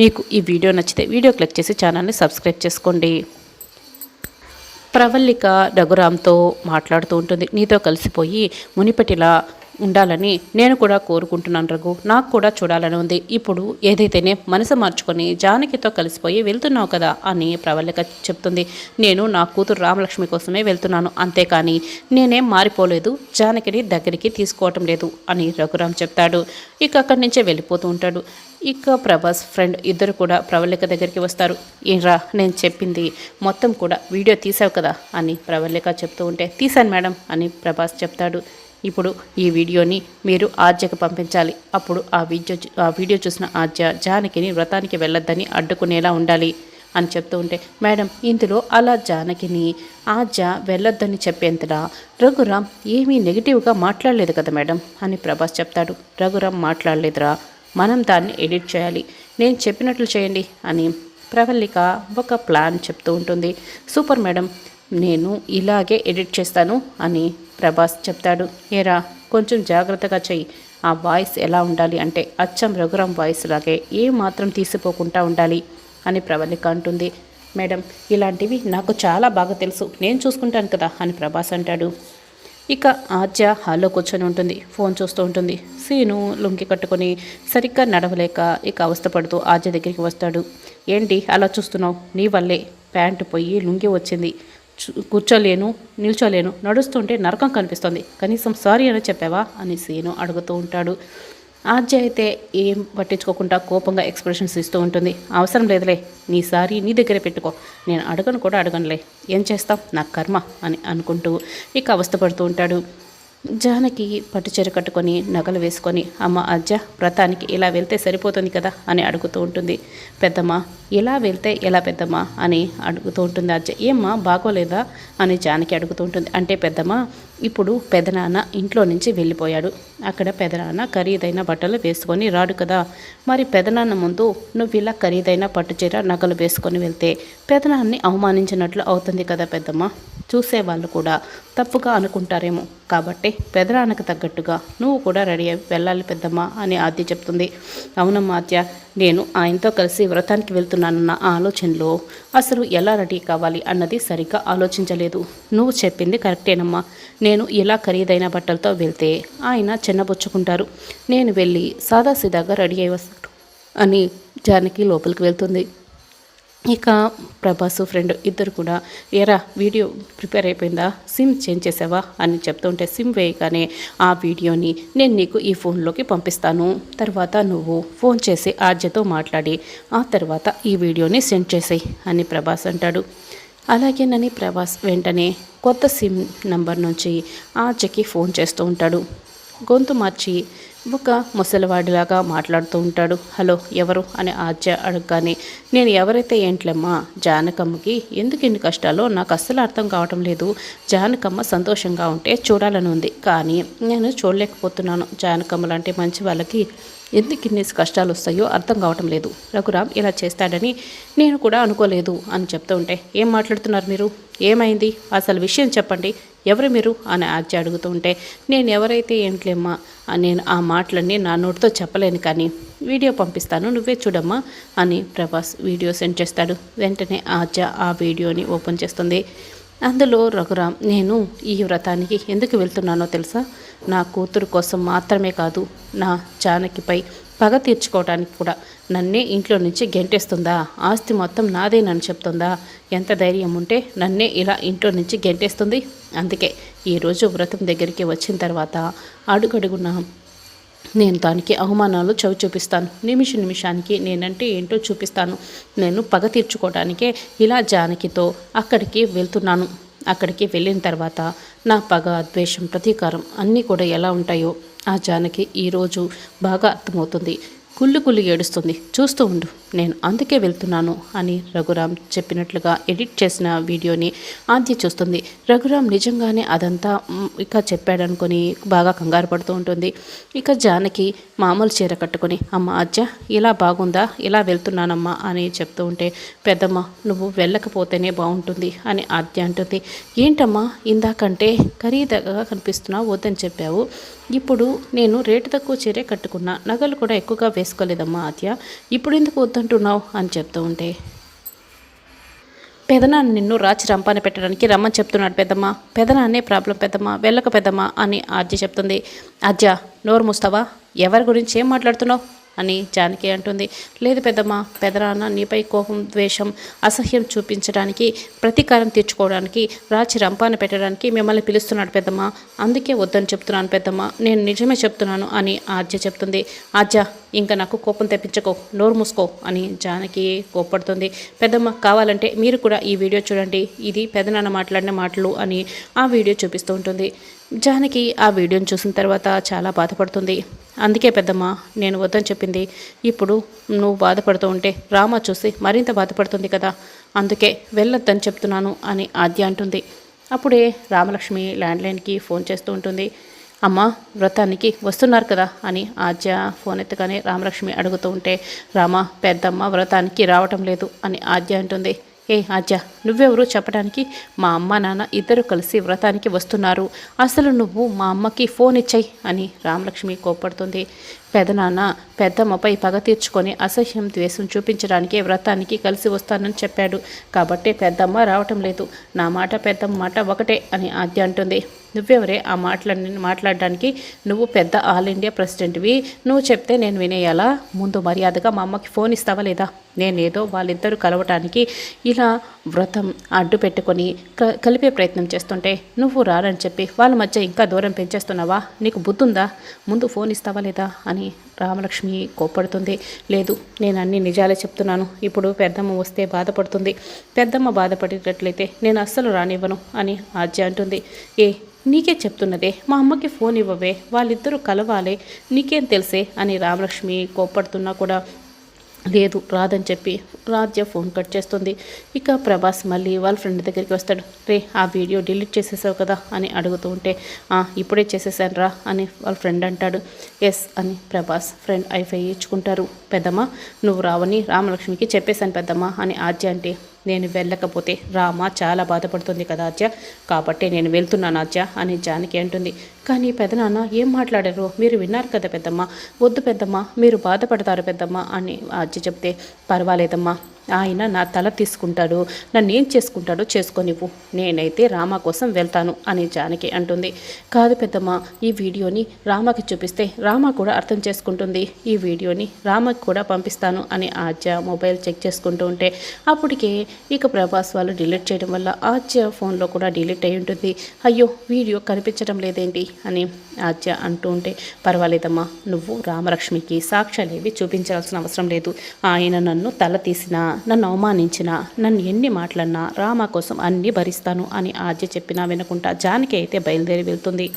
మీకు ఈ వీడియో నచ్చితే వీడియో క్లిక్ చేసి ఛానల్ని సబ్స్క్రైబ్ చేసుకోండి. ప్రవల్లిక రఘురామ్తో మాట్లాడుతూ ఉంటుంది. నీతో కలిసిపోయి మునిపటిలా ఉండాలని నేను కూడా కోరుకుంటున్నాను రఘు. నాకు కూడా చూడాలని ఉంది. ఇప్పుడు ఏదైతేనే మనసు మార్చుకొని జానకితో కలిసిపోయి వెళ్తున్నావు కదా అని ప్రవల్లిక చెప్తుంది. నేను నా కూతురు రామలక్ష్మి కోసమే వెళ్తున్నాను. అంతేకాని నేనేం మారిపోలేదు. జానకిని దగ్గరికి తీసుకోవటం లేదు అని రఘురామ్ చెప్తాడు. ఇక అక్కడి నుంచే వెళ్ళిపోతూ ఉంటాడు. ఇక ప్రభాస్ ఫ్రెండ్ ఇద్దరు కూడా ప్రవల్లిక దగ్గరికి వస్తారు. ఏంరా నేను చెప్పింది మొత్తం కూడా వీడియో తీసావు కదా అని ప్రవల్లిక చెప్తూ ఉంటే తీశాను మేడం అని ప్రభాస్ చెప్తాడు. ఇప్పుడు ఈ వీడియోని మీరు ఆర్జకు పంపించాలి. అప్పుడు ఆ వీడియో ఆ వీడియో చూసిన ఆర్జ జానకిని వ్రతానికి వెళ్ళొద్దని అడ్డుకునేలా ఉండాలి అని చెప్తూ ఉంటే మేడం ఇందులో అలా జానకిని ఆర్జ వెళ్ళొద్దని చెప్పేంతలా రఘురామ్ ఏమీ నెగిటివ్గా మాట్లాడలేదు కదా మేడం అని ప్రభాస్ చెప్తాడు. రఘురామ్ మాట్లాడలేదురా మనం దాన్ని ఎడిట్ చేయాలి. నేను చెప్పినట్లు చేయండి అని ప్రవల్లిక ఒక ప్లాన్ చెప్తూ ఉంటుంది. సూపర్ మేడం నేను ఇలాగే ఎడిట్ చేస్తాను అని ప్రభాస్ చెప్తాడు. ఏరా కొంచెం జాగ్రత్తగా చెయ్యి. ఆ వాయిస్ ఎలా ఉండాలి అంటే అచ్చం రఘురామ్ వాయిస్ లాగే ఏ మాత్రం తీసిపోకుండా ఉండాలి అని ప్రవళిక అంటుంది. మేడం ఇలాంటివి నాకు చాలా బాగా తెలుసు. నేను చూసుకుంటాను కదా అని ప్రభాస్ అంటాడు. ఇక ఆద్య హాల్లో కూర్చొని ఉంటుంది. ఫోన్ చూస్తూ ఉంటుంది. సీను లుంగి కట్టుకొని సరిగ్గా నడవలేక ఇక అవస్థపడుతూ ఆద్య దగ్గరికి వస్తాడు. ఏంటి అలా చూస్తున్నావు? నీ వల్లే ప్యాంటు పోయి లుంగి వచ్చింది. కూర్చోలేను నిల్చోలేను నడుస్తుంటే నరకం కనిపిస్తుంది. కనీసం సారీ అని చెప్పావా? అని సీను అడుగుతూ ఉంటాడు. ఆజ్య అయితే ఏం పట్టించుకోకుండా కోపంగా ఎక్స్ప్రెషన్స్ ఇస్తూ ఉంటుంది. అవసరం లేదులే నీ సారీ నీ దగ్గరే పెట్టుకో. నేను అడగను కూడా అడగనులే. ఏం చేస్తాం? నా కర్మ అని అనుకుంటూ ఇక అవస్థపడుతూ ఉంటాడు. జానకి పట్టుచీర కట్టుకొని నగలు వేసుకొని అమ్మ అజ్జ వ్రతానికి ఇలా వెళ్తే సరిపోతుంది కదా అని అడుగుతూ ఉంటుంది. పెద్దమ్మ ఇలా వెళ్తే ఎలా పెద్దమ్మ అని అడుగుతూ ఉంటుంది అజ్జ. ఏమ్మా బాగోలేదా అని జానకి అడుగుతూ ఉంటుంది. అంటే పెద్దమ్మ ఇప్పుడు పెదనాన్న ఇంట్లో నుంచి వెళ్ళిపోయాడు. అక్కడ పెదనాన్న ఖరీదైన బట్టలు వేసుకొని రాడు కదా. మరి పెదనాన్న ముందు నువ్వు ఇలా ఖరీదైన పట్టుచీర నగలు వేసుకొని వెళ్తే పెదనాన్ని అవమానించినట్లు అవుతుంది కదా పెద్దమ్మ. చూసేవాళ్ళు కూడా తప్పుగా అనుకుంటారేమో. కాబట్టి పెదరానికి తగ్గట్టుగా నువ్వు కూడా రెడీ అయి వెళ్ళాలి పెద్దమ్మ అని ఆద్య చెప్తుంది. అవునమ్మా ఆద్య నేను ఆయనతో కలిసి వ్రతానికి వెళ్తున్నానన్న ఆలోచనలో అసలు ఎలా రెడీ కావాలి అన్నది సరిగ్గా ఆలోచించలేదు. నువ్వు చెప్పింది కరెక్టేనమ్మా. నేను ఇలా ఖరీదైన బట్టలతో వెళ్తే ఆయన చిన్నబుచ్చుకుంటారు. నేను వెళ్ళి సాదాసీదాగా రెడీ అయి వస్తాను అని జానకి లోపలికి వెళ్తుంది. ఇక ప్రభాసు ఫ్రెండ్ ఇద్దరు కూడా ఎరా వీడియో ప్రిపేర్ అయిపోయిందా? సిమ్ చేంజ్ చేసావా? అని చెప్తుంటే సిమ్ వేయగానే ఆ వీడియోని నేను నీకు ఈ ఫోన్లోకి పంపిస్తాను. తర్వాత నువ్వు ఫోన్ చేసి ఆర్జతో మాట్లాడి ఆ తర్వాత ఈ వీడియోని సెండ్ చేసేయి అని ప్రభాస్ అంటాడు. అలాగేనని ప్రభాస్ వెంటనే కొత్త సిమ్ నంబర్ నుంచి ఆర్జకి ఫోన్ చేస్తూ ఉంటాడు. గొంతు మార్చి ఒక ముసలివాడిలాగా మాట్లాడుతూ ఉంటాడు. హలో ఎవరు? అని ఆజ్య అడగగానే నేను ఎవరైతే ఏంట్లమ్మా? జానకమ్మకి ఎందుకు ఇన్ని కష్టాలో? నాకు అస్సలు అర్థం కావటం లేదు. జానకమ్మ సంతోషంగా ఉంటే చూడాలని ఉంది. కానీ నేను చూడలేకపోతున్నాను. జానకమ్మ లాంటి మంచి వాళ్ళకి ఎందుకు ఇన్ని కష్టాలు వస్తాయో అర్థం కావటం లేదు. రఘురామ్ ఇలా చేస్తాడని నేను కూడా అనుకోలేదు అని చెప్తూ ఉంటే ఏం మాట్లాడుతున్నారు మీరు? ఏమైంది? అసలు విషయం చెప్పండి. ఎవరు మీరు? అని ఆర్జి అడుగుతూ ఉంటే నేను ఎవరైతే ఏంట్లేమ్మా నేను ఆ మాటలన్నీ నా నోటితో చెప్పలేను కానీ వీడియో పంపిస్తాను నువ్వే చూడమ్మా అని ప్రభాస్ వీడియో సెండ్ చేస్తాడు. వెంటనే ఆర్జ ఆ వీడియోని ఓపెన్ చేస్తుంది. అందులో రఘురామ్ నేను ఈ వ్రతానికి ఎందుకు వెళ్తున్నానో తెలుసా? నా కూతురు కోసం మాత్రమే కాదు నా చానకిపై పగ తీర్చుకోవడానికి కూడా నన్నే ఇంట్లో నుంచి గెంటేస్తుందా? ఆస్తి మొత్తం నాదేనని చెప్తుందా? ఎంత ధైర్యం ఉంటే నన్నే ఇలా ఇంట్లో నుంచి గెంటేస్తుంది? అందుకే ఈరోజు వ్రతం దగ్గరికి వచ్చిన తర్వాత అడుగడుగున నేను దానికి అవమానాలు చవి చూపిస్తాను. నిమిష నిమిషానికి నేనంటే ఏంటో చూపిస్తాను. నేను పగ తీర్చుకోవడానికే ఇలా జానకితో అక్కడికి వెళ్తున్నాను. అక్కడికి వెళ్ళిన తర్వాత నా పగ ద్వేషం ప్రతీకారం అన్నీ కూడా ఎలా ఉంటాయో ఆ జానకి ఈరోజు బాగా అర్థమవుతుంది. కుళ్ళు కుళ్ళు ఏడుస్తుంది. చూస్తూ ఉండు నేను అందుకే వెళ్తున్నాను అని రఘురామ్ చెప్పినట్లుగా ఎడిట్ చేసిన వీడియోని ఆద్య చూస్తుంది. రఘురామ్ నిజంగానే అదంతా ఇక చెప్పాడనుకొని బాగా కంగారు పడుతూ ఉంటుంది. ఇక జానకి మామూలు చీర కట్టుకొని అమ్మ ఆద్య ఇలా బాగుందా? ఇలా వెళ్తున్నానమ్మా అని చెప్తూ ఉంటే పెద్దమ్మ నువ్వు వెళ్ళకపోతేనే బాగుంటుంది అని ఆద్య అంటుంది. ఏంటమ్మా ఇందాకంటే ఖరీదుగా కనిపిస్తున్నావు వద్దని చెప్పావు. ఇప్పుడు నేను రేటు తక్కువ చీరే కట్టుకున్నా నగలు కూడా ఎక్కువగా వేసుకున్నాను చేసుకోలేదమ్మా ఆద్య ఇప్పుడు ఎందుకు వద్దంటున్నావు అని చెప్తూ ఉంటే పెదనాన్న నిన్ను రాచి రంపాన పెట్టడానికి రమ్మని చెప్తున్నాడు పెద్దమ్మ. పెదనాన్నే ప్రాబ్లం పెద్దమ్మ వెళ్ళక పెద్దమ్మ అని ఆద్య చెప్తుంది. ఆద్య నోరు ముస్తావా? ఎవరి గురించి ఏం మాట్లాడుతున్నావు? అని జానకి అంటుంది. లేదు పెద్దమ్మ పెదనాన్న నీపై కోపం ద్వేషం అసహ్యం చూపించడానికి ప్రతీకారం తీర్చుకోవడానికి రాచి రంపాన పెట్టడానికి మిమ్మల్ని పిలుస్తున్నాడు పెద్దమ్మ. అందుకే వద్దని చెప్తున్నాను పెద్దమ్మ. నేను నిజమే చెప్తున్నాను అని ఆద్య చెప్తుంది. ఆద్య ఇంకా నాకు కోపం తెప్పించకో నోరు మూసుకో అని జానకి కోప్పడుతుంది. పెద్దమ్మ కావాలంటే మీరు కూడా ఈ వీడియో చూడండి. ఇది పెదనాన్న మాట్లాడిన మాటలు అని ఆ వీడియో చూపిస్తూ ఉంటుంది. జానకి ఆ వీడియోని చూసిన తర్వాత చాలా బాధపడుతుంది. అందుకే పెద్దమ్మ నేను వద్దని చెప్పింది. ఇప్పుడు నువ్వు బాధపడుతూ ఉంటే రామ చూసి మరింత బాధపడుతుంది కదా. అందుకే వెళ్ళొద్దని చెప్తున్నాను అని ఆద్య అంటుంది. అప్పుడే రామలక్ష్మి ల్యాండ్లైన్కి ఫోన్ చేస్తూ ఉంటుంది. అమ్మ వ్రతానికి వస్తున్నారు కదా అని ఆద్య ఫోన్ ఎత్తగానే రామలక్ష్మి అడుగుతూ ఉంటే రామ పెద్దమ్మ వ్రతానికి రావటం లేదు అని ఆద్య అంటుంది. ఏ ఆద్య నువ్వెవరు చెప్పడానికి? మా అమ్మ నాన్న ఇద్దరు కలిసి వ్రతానికి వస్తున్నారు. అసలు నువ్వు మా అమ్మకి ఫోన్ ఇచ్చాయి అని రామలక్ష్మి కోప్పడుతుంది. పెదనాన్న పెద్దమ్మపై పగ తీర్చుకొని అసహ్యం ద్వేషం చూపించడానికి వ్రతానికి కలిసి వస్తానని చెప్పాడు. కాబట్టే పెద్దమ్మ రావటం లేదు. నా మాట పెద్దమ్మ మాట ఒకటే అని ఆద్య అంటుంది. నువ్వెవరే? ఆ మాటలన్నీ మాట్లాడడానికి నువ్వు పెద్ద ఆల్ ఇండియా ప్రెసిడెంట్వి. నువ్వు చెప్తే నేను వినేయాలా? ముందు మర్యాదగా మా అమ్మకి ఫోన్ ఇస్తావా లేదా? నేనేదో వాళ్ళిద్దరూ కలవటానికి ఇలా వ్రతం అడ్డు పెట్టుకొని క- కలిపే ప్రయత్నం చేస్తుంటే నువ్వు రారని చెప్పి వాళ్ళ మధ్య ఇంకా దూరం పెంచేస్తున్నావా? నీకు బుద్ధుందా? ముందు ఫోన్ ఇస్తావా లేదా? అని రామలక్ష్మి కోప్పడుతుంది. లేదు నేను అన్ని నిజాలే చెప్తున్నాను. ఇప్పుడు పెద్దమ్మ వస్తే బాధపడుతుంది. పెద్దమ్మ బాధపడేటట్లయితే నేను అస్సలు రానివ్వను అని ఆజ్య అంటుంది. ఏ నీకే చెప్తున్నదే మా అమ్మకి ఫోన్ ఇవ్వవే వాళ్ళిద్దరూ కలవాలే నీకేం తెలిసే అని రామలక్ష్మి కోప్పడుతున్నా కూడా లేదు రాదని చెప్పి రాజ్య ఫోన్ కట్ చేస్తుంది. ఇక ప్రభాస్ మళ్ళీ వాళ్ళ ఫ్రెండ్ దగ్గరికి వస్తాడు. రే ఆ వీడియో డిలీట్ చేసేసావు కదా అని అడుగుతూ ఉంటే "ఆ, ఇప్పుడే చేసేసాను రా అని వాళ్ళ ఫ్రెండ్ అంటాడు. ఎస్ అని ప్రభాస్ ఫ్రెండ్ ఐఫై ఇచ్చుకుంటారు. పెద్దమ్మ నువ్వు రావని రామలక్ష్మికి చెప్పేశాను పెద్దమ్మ అని ఆద్య అంటే నేను వెళ్ళకపోతే రామ చాలా బాధపడుతుంది కదా ఆద్య కాబట్టి నేను వెళ్తున్నాను ఆద్య అని జానకి అంటుంది. కానీ పెదనాన్న ఏం మాట్లాడారు? మీరు విన్నారు కదా పెద్దమ్మ. వద్దు పెద్దమ్మ మీరు బాధపడతారు పెద్దమ్మ అని ఆద్య చెప్తే. పర్వాలేదమ్మా ఆయన నా తల తీసుకుంటాడు. నన్ను ఏం చేసుకుంటాడో చేసుకోనివ్వు. నేనైతే రామ కోసం వెళ్తాను అని జానకి అంటుంది. కాదు పెద్దమ్మ ఈ వీడియోని రామకి చూపిస్తే రామ కూడా అర్థం చేసుకుంటుంది. ఈ వీడియోని రామకి కూడా పంపిస్తాను అని ఆజ్య మొబైల్ చెక్ చేసుకుంటూ ఉంటే. అప్పటికే ఇక ప్రభాస్ వాళ్ళు డిలీట్ చేయడం వల్ల ఆజ్య ఫోన్లో కూడా డిలీట్ అయి ఉంటుంది. అయ్యో వీడియో కనిపించడం లేదేంటి? అని ఆద్య అంటూ ఉంటే పర్వాలేదమ్మా నువ్వు రామలక్ష్మికి సాక్ష్యాలేవి చూపించాల్సిన అవసరం లేదు. ఆయన నన్ను తల తీసినా నన్ను అవమానించినా నన్ను ఎన్ని మాటలన్నా రామ కోసం అన్నీ భరిస్తాను అని ఆద్య చెప్పినా వినకుండా జానకి అయితే బయలుదేరి వెళ్తుంది.